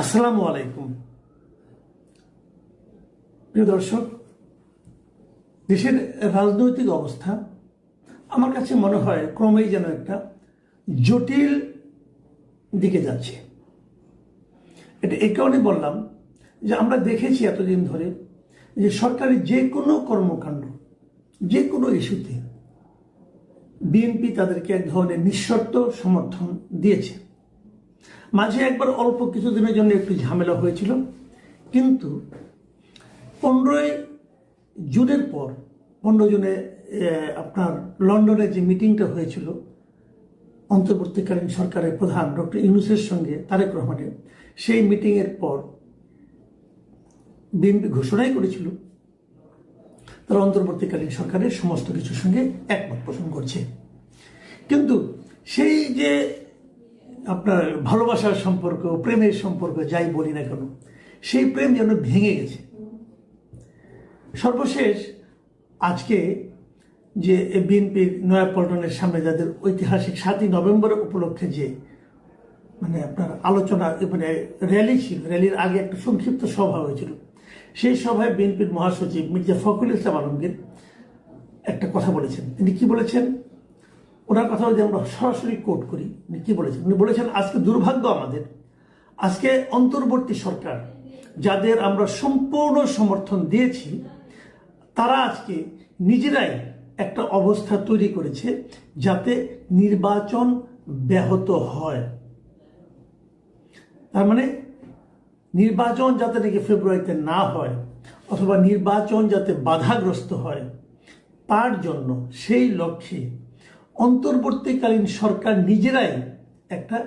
আসসালামু আলাইকুম। প্রিয় দর্শক, দেশের রাজনৈতিক অবস্থা আমার কাছে মনে হয় ক্রমেই যেন একটা জটিল দিকে যাচ্ছে। এটা এই কারণে বললাম যে আমরা দেখেছি এতদিন ধরে যে সরকারি যে কোনো কর্মকাণ্ড, যে কোনো ইস্যুতে বিএনপি তাদেরকে এক ধরনের নিঃশর্ত সমর্থন দিয়েছে। মাঝে একবার অল্প কিছুদিনের জন্য একটু ঝামেলা হয়েছিল। কিন্তু পনেরোই জুনের পর, পনেরো জুনে আপনার লন্ডনে যে মিটিংটা হয়েছিল, অন্তর্বর্তীকালীন সরকারের প্রধান ডক্টর ইউনুসের সঙ্গে তারেক রহমানের, সেই মিটিংয়ের পর বিএনপি ঘোষণাই করেছিল, তারা অন্তর্বর্তীকালীন সরকারের সমস্ত কিছুর সঙ্গে একমত পোষণ করছে। কিন্তু সেই যে আপনার ভালোবাসার সম্পর্ক, প্রেমের সম্পর্ক, যাই বলি না কেন, সেই প্রেম যেন ভেঙে গেছে। সর্বশেষ আজকে যে বিএনপির নয়াপল্টনের সামনে যাদের ঐতিহাসিক সাতই নভেম্বর উপলক্ষে যে মানে আপনার আলোচনা মানে র্যালি ছিল র্যালির আগে একটা সংক্ষিপ্ত সভা হয়েছিল। সেই সভায় বিএনপির মহাসচিব মির্জা ফখরুল ইসলাম আলমগীর একটা কথা বলেছেন। তিনি কি বলেছেন? ওনার কথা যদি আমরা সরাসরি কোট করি। উনি কি বলেছেন? উনি বলেছেন, আজকে দুর্ভাগ্য আমাদের। আজকে অন্তর্বর্তী সরকার যাদের আমরা সম্পূর্ণ সমর্থন দিয়েছি, তারা আজকে নিজেরাই একটা অবস্থা তৈরি করেছে যাতে নির্বাচন ব্যাহত হয়। তার মানে নির্বাচন যাতে নাকি ফেব্রুয়ারিতে না হয় অথবা নির্বাচন যাতে বাধাগ্রস্ত হয়, তার জন্য সেই লক্ষ্যে অন্তর্বর্তীকালীন সরকার নিজেরাই একটা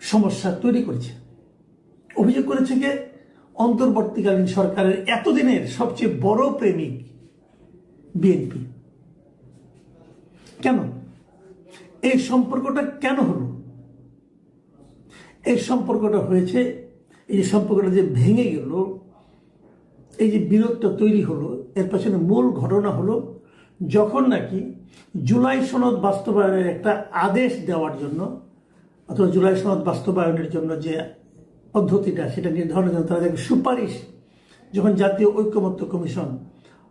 সমস্যা তৈরি করেছে। অভিযোগ করেছে যে অন্তর্বর্তীকালীন সরকারের এতদিনের সবচেয়ে বড় প্রেমিক বিএনপি। কেন? এই সম্পর্কটা কেন হলো? এই সম্পর্কটা হয়েছে, এই যে সম্পর্কটা যে ভেঙে গেল, এই যে বিরোধটা তৈরি হলো, এর পেছনে মূল ঘটনা হলো যখন নাকি জুলাই সনদ বাস্তবায়নের একটা আদেশ দেওয়ার জন্য, অথবা জুলাই সনদ বাস্তবায়নের জন্য যে পদ্ধতিটা সেটা নির্ধারণের জন্য তারা সুপারিশ, যখন জাতীয় ঐক্যমত্য কমিশন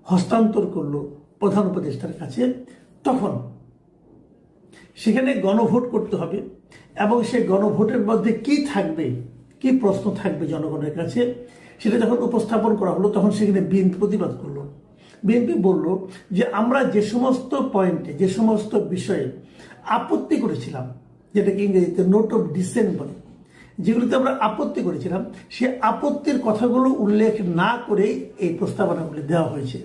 হস্তান্তর করল প্রধান উপদেষ্টার কাছে, তখন সেখানে গণভোট করতে হবে এবং সেই গণভোটের মধ্যে কি থাকবে, কি প্রশ্ন থাকবে জনগণের কাছে, সেটা যখন উপস্থাপন করা হলো তখন সেখানে বিএনপি প্রতিবাদ করল। বিএনপি বলল যে আমরা যে সমস্ত পয়েন্টে যে সমস্ত বিষয়ে আপত্তি করেছিলাম, যেটাকে ইংরেজিতে নোট অফ ডিসেন্ট বলে, যেগুলিতে আমরা আপত্তি করেছিলাম, সে আপত্তির কথাগুলো উল্লেখ না করেই এই প্রস্তাবনাগুলি দেওয়া হয়েছে।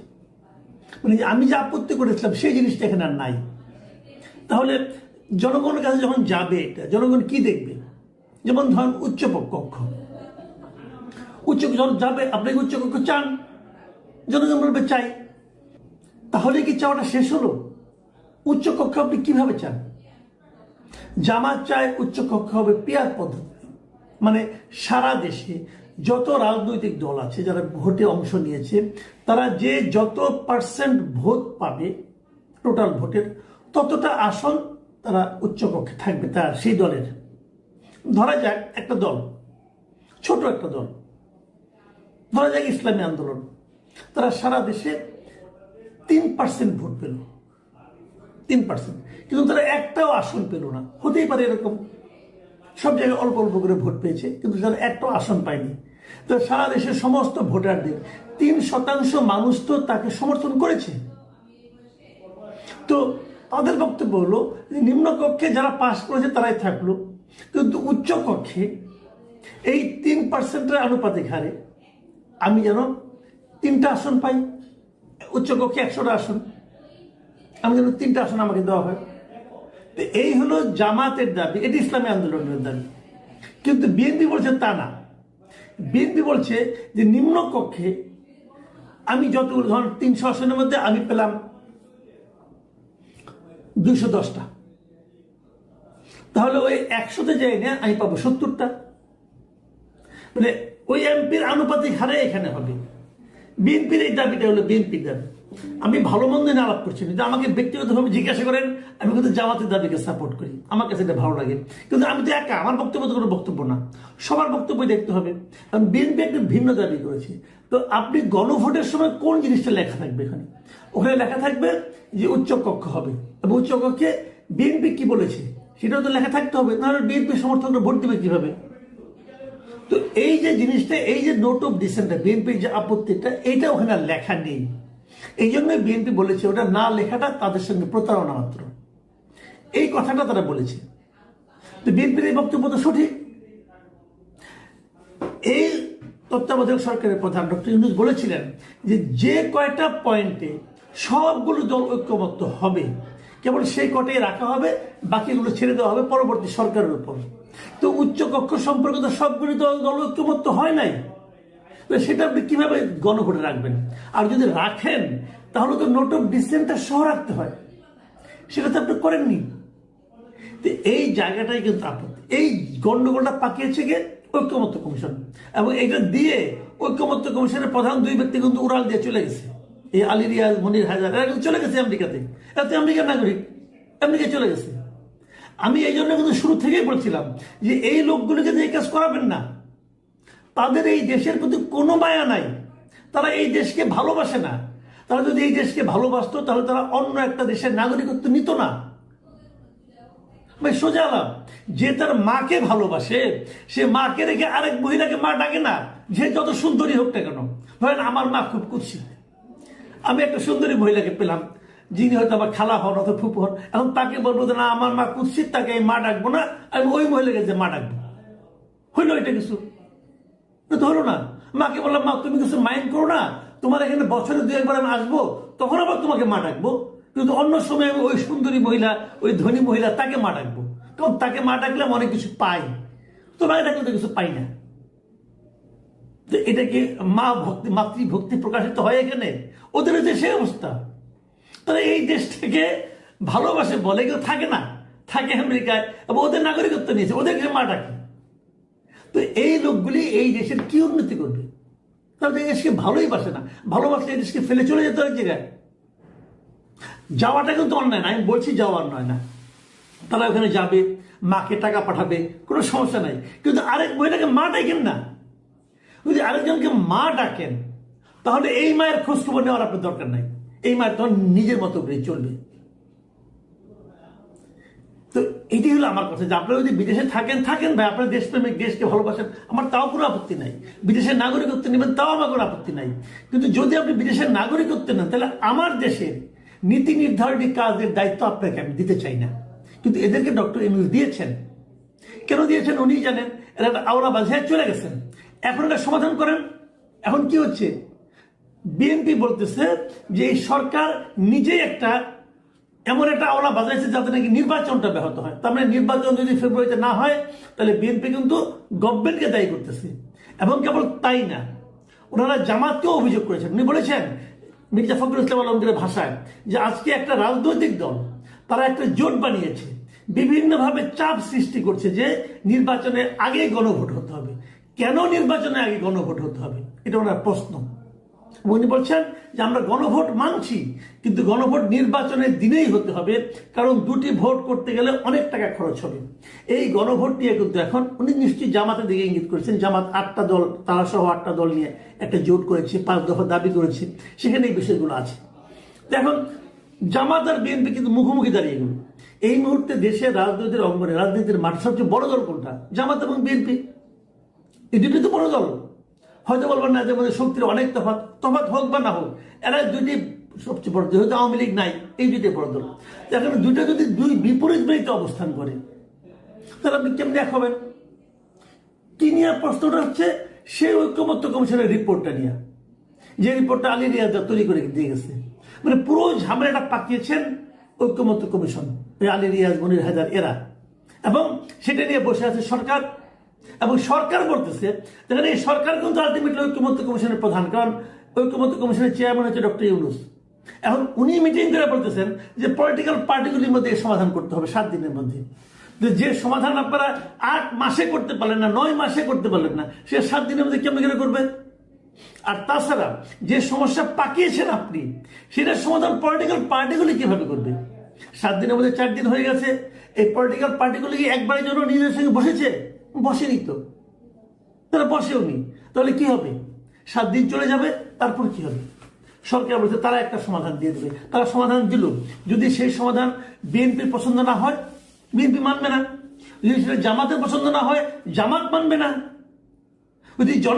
মানে আমি যে আপত্তি করেছিলাম, সেই জিনিসটা এখানে আর নাই। তাহলে জনগণের কাছে যখন যাবে এটা, জনগণ কি দেখবে? যেমন ধরুন উচ্চ কক্ষ। উচ্চ যখন যাবে, আপনি কি উচ্চ কক্ষ চান? জনগণ বলবে, চাই। তাহলে কি চাওয়াটা শেষ হলো? উচ্চ কক্ষ আপনি কীভাবে চান? জামাত চায় উচ্চ কক্ষ হবে পেয়ার পদ্ধতি। মানে সারা দেশে যত রাজনৈতিক দল আছে যারা ভোটে অংশ নিয়েছে, তারা যে যত পার্সেন্ট ভোট পাবে টোটাল ভোটের, ততটা আসন তারা উচ্চকক্ষে থাকবে তার, সেই দলের। ধরা যাক একটা দল, ছোট একটা দল। ধরা যাক ইসলামী আন্দোলন। তারা সারা দেশে তিন পার্সেন্ট ভোট পেল। তিন পার্সেন্ট কিন্তু তারা একটাও আসন পেল না। হতেই পারে এরকম। সব জায়গায় অল্প অল্প করে ভোট পেয়েছে, কিন্তু তারা একটাও আসন পায়নি। তো সারা দেশের সমস্ত ভোটারদের তিন শতাংশ মানুষ তো তাকে সমর্থন করেছে। তো তাদের বক্তব্য হলো যে নিম্নকক্ষে যারা পাশ করেছে তারাই থাকল। কিন্তু উচ্চ কক্ষে এই তিন পার্সেন্টের আনুপাতিক হারে আমি যেন তিনটা আসন পাই। উচ্চ কক্ষে একশোটা আসন। আমি যেন তিনটা আসন আমাকে দেওয়া হয়। তো এই হলো জামাতের দাবি। এটি ইসলামী আন্দোলনের দাবি। কিন্তু বিএনপি বলছে তা না। বিএনপি বলছে যে নিম্ন কক্ষে আমি যত ধরুন তিনশো আসনের মধ্যে আমি পেলাম দুইশো দশটা। তাহলে ওই একশোতে যাই না, আমি পাবো সত্তরটা। মানে ওই এমপির আনুপাতিক হারে এখানে হবে। বিএনপির এই দাবিটা হলো বিএনপির দাবি। আমি ভালো মন্দ নিয়ে আলাপ করছি না। যে আমাকে ব্যক্তিগতভাবে জিজ্ঞাসা করেন, আমি কিন্তু জামাতের দাবিকে সাপোর্ট করি। আমার কাছে এটা ভালো লাগে। কিন্তু আমি তো একা, আমার বক্তব্য তো কোনো বক্তব্য না। সবার বক্তব্য দেখতে হবে। কারণ বিএনপি একটা ভিন্ন দাবি করেছে। তো আপনি গণভোটের সময় কোন জিনিসটা লেখা থাকবে এখানে? ওখানে লেখা থাকবে যে উচ্চ কক্ষ হবে। এবং উচ্চ কক্ষে বিএনপি কি বলেছে? সেটাও তো লেখা থাকতে হবে। নাহলে বিএনপি সমর্থকরা ভোট দেবে কীভাবে? তো এই যে জিনিসটা, এই যে নোট অফ ডিসেন্টটা বিএনপির যে আপত্তিটা এইটা ওখানে লেখা নেই। এই জন্য বিএনপি বলেছে, ওটা না লেখাটা তাদের সঙ্গে প্রতারণা মাত্র। এই কথাটা তারা বলেছে। তো বিএনপির এই বক্তব্য তো সঠিক। এই তত্ত্বাবধায়ক সরকারের প্রধান ডক্টর ইউনুস বলেছিলেন যে যে কয়টা পয়েন্টে সবগুলো দল ঐক্যমত্য হবে কেবল সেই কটাই রাখা হবে, বাকিগুলো ছেড়ে দেওয়া হবে পরবর্তী সরকারের উপর। তো উচ্চ কক্ষ সম্পর্কে তো সবগুলি দল দল ঐক্যমত্য হয় নাই? সেটা আপনি কীভাবে গণভোটে রাখবেন? আর যদি রাখেন, তাহলে তো নোট অফ ডিসেন্টটা সহ রাখতে হয়। সেটা তো আপনি করেননি। তো এই জায়গাটাই কিন্তু আপত্তি। এই গন্ডগোলটা পাকিয়েছে গিয়ে ঐক্যমত্য কমিশন। এবং এটা দিয়ে ঐক্যমত্য কমিশনের প্রধান দুই ব্যক্তি কিন্তু উড়াল দিয়ে চলে গেছে। এই আলী রিয়াজ মনির হাজার এরা কিন্তু চলে গেছে আমেরিকাতে। এরা তো আমেরিকার নাগরিক। আমেরিকায় চলে গেছে। আমি এই জন্য কিন্তু শুরু থেকেই বলছিলাম যে এই লোকগুলোকে এই কাজ করাবেন না, তাদের এই দেশের প্রতি কোনো মায়া নাই। তারা এই দেশকে ভালোবাসে না। তারা যদি এই দেশকে ভালোবাসতো, তাহলে তারা অন্য একটা দেশের নাগরিকত্ব নিত না। সোজা যে তার মাকে ভালোবাসে, সে মাকে রেখে আরেক মহিলাকে মা ডাকে না। যে যত সুন্দরী হোক না কেন। ধরেন আমার মা খুব কুৎসিত। আমি একটা সুন্দরী মহিলাকে পেলাম, যিনি হয়তো আমার খালা হন অথবা ফুপু হন। এখন তাকে বলব যে, না, আমার মা কুৎসিত, তাকে মা ডাকবো না, আমি ওই মহিলাকে যে মা ডাকবো। হইল এটা কিছু? তো না। মাকে বললাম, মা, তুমি কিছু মাইন্ড করো না। তোমার এখানে বছরে দু একবার আমি আসব, তখন আবার তোমাকে মা ডাকবো। কিন্তু অন্য সময় আমি ওই সুন্দরী মহিলা, ওই ধনী মহিলা, তাকে মা ডাকবো। কারণ তাকে মা ডাকলে আমি অনেক কিছু পাই। তোমাকে ডাকলে তো কিছু পাই না। তো এটা মা ভক্তি, মাতৃভক্তি প্রকাশিত হয় এখানে। ওদের যে সেই অবস্থা। তারা এই দেশ থেকে ভালোবাসে বলে কেউ থাকে না। থাকে আমেরিকায় এবং ওদের নাগরিকত্ব নিয়েছে। ওদেরকে মা ডাকে তো এই লোকগুলি এই দেশের কি উন্নতি করবে? তারা এই দেশকে ভালোই বাসে না। ভালোবাসলে এই দেশকে ফেলে চলে যেতে হয় জায়গায়। যাওয়াটা কিন্তু অন্যায় না। আমি বলছি যাওয়ার নয় না। তারা ওখানে যাবে, মাকে টাকা পাঠাবে, কোনো সমস্যা নাই। কিন্তু আরেক মহিলাকে মা ডাকেন না? যদি আরেকজনকে মা ডাকেন, তাহলে এই মায়ের খোঁজখবর নেওয়ার আপনার দরকার নাই। এই মায়ের তখন নিজের মতো করে চলবে। তো এটি হলো আমার কথা, যে আপনারা যদি বিদেশে থাকেন থাকেন ভাই, আপনার দেশপ্রেমিক, দেশকে ভালোবাসেন, আমার তাও কোনো আপত্তি নাই। বিদেশের নাগরিকত্ব নেবেন, তাও আমার কোনো আপত্তি নাই। কিন্তু যদি আপনি বিদেশের নাগরিকত্ব নেন, তাহলে আমার দেশের নীতি নির্ধারণী কাজের দায়িত্ব আপনাকে আমি দিতে চাই না। কিন্তু এদেরকে ডক্টর ইউনুস দিয়েছেন। কেন দিয়েছেন উনি জানেন, এরা আওড়া বাজায় চলে গেছেন। এখন এটা সমাধান করেন। এখন কি হচ্ছে? বিএনপি বলতেছে যে এই সরকার নিজেই একটা এমন একটা আওলা বাজাইছে যাতে নাকি নির্বাচনটা ব্যাহত হয়। তার মানে নির্বাচন যদি ফেব্রুয়ারিতে না হয়, তাহলে বিএনপি কিন্তু গভর্নমেন্টকে দায়ী করতেছে। এবং কেবল তাই না, ওনারা জামাতকেও অভিযোগ করেছেন। উনি বলেছেন মির্জা ফখরুল ইসলাম আলমগীরের ভাষায় যে আজকে একটা রাজনৈতিক দল, তারা একটা জোট বানিয়েছে। বিভিন্নভাবে চাপ সৃষ্টি করছে যে নির্বাচনের আগে গণভোট কেন নির্বাচনে আগে গণভোট হতে হবে? এটা ওনার প্রশ্ন। উনি বলছেন যে আমরা গণভোট মানছি, কিন্তু গণভোট নির্বাচনের দিনেই হতে হবে, কারণ দুটি ভোট করতে গেলে অনেক টাকা খরচ হবে। এই গণভোট নিয়ে কিন্তু এখন উনি নিশ্চয়ই জামাতের দিকে ইঙ্গিত করেছেন। জামাত আটটা দল, তারা সহ আটটা দল নিয়ে একটা জোট করেছে, পাঁচ দফা দাবি করেছে। সেখানে এই বিষয়গুলো আছে। এখন জামাত আর বিএনপি কিন্তু মুখোমুখি দাঁড়িয়ে গেল। এই মুহূর্তে দেশের রাজনীতির অঙ্গনে রাজনীতির মাঠ সবচেয়ে বড় দল কোনটা? জামাত এবং বিএনপি। দুটি তো বড় দল। হয়তো বলবেন না যে মধ্যে শক্তির অনেক তফাত তফাত হোক বা না হোক, এরা দুটি সবচেয়ে বড় দল হয়তো আওয়ামী লীগ নাই, এই দুইটি বড় দল। এখন দুইটা যদি দুই বিপরীত বাড়িতে অবস্থান করে, তাহলে আপনি কেমনি এক হবেন? কি নিয়ে প্রশ্নটা হচ্ছে, সেই ঐক্যমত্য কমিশনের রিপোর্টটা নিয়ে। যে রিপোর্টটা আলী রিয়াজ তৈরি করে দিয়ে গেছে। মানে পুরো ঝামেলাটা পাকিয়েছেন ঐক্যমত্য কমিশন আলী রিয়াজ মনির হাজার এরা। এবং সেটা নিয়ে বসে আছে সরকার এবং সরকার বলতেছে যেখানে এই সরকার কিন্তু আলটিমেটলি ঐক্যমত্য কমিশনের প্রধান, কারণ ঐক্যমত্য কমিশনের চেয়ারম্যান হচ্ছে ডক্টর ইউনুস। এখন উনি মিটিং করে বলতেছেন যে পলিটিক্যাল পার্টিগুলির মধ্যে সমাধান করতে হবে সাত দিনের মধ্যে। যে সমাধান আপনারা আট মাসে করতে পারলেন না, নয় মাসে করতে পারলেন না, সে সাত দিনের মধ্যে কেমন করে করবে? আর তাছাড়া যে সমস্যা পাকিয়েছেন আপনি, সেটার সমাধান পলিটিক্যাল পার্টিগুলি কীভাবে করবে? সাত দিনের মধ্যে চার দিন হয়ে গেছে, এই পলিটিক্যাল পার্টিগুলি কি একবারের জন্য নিজেদের সঙ্গে বসেছে? বসেনি তো। তারা বসেও নি তাহলে কি হবে? সাত দিন চলে যাবে, তারপর কি হবে? সরকার বলছে, তারা একটা সমাধান দিয়ে দেবে। তারা সমাধান দিল। যদি সেই সমাধান বিএনপির পছন্দ না হয়, বিএনপি মানবে না। যদি সেটা জামাতের পছন্দ না হয়, জামাত মানবে না। যদি জন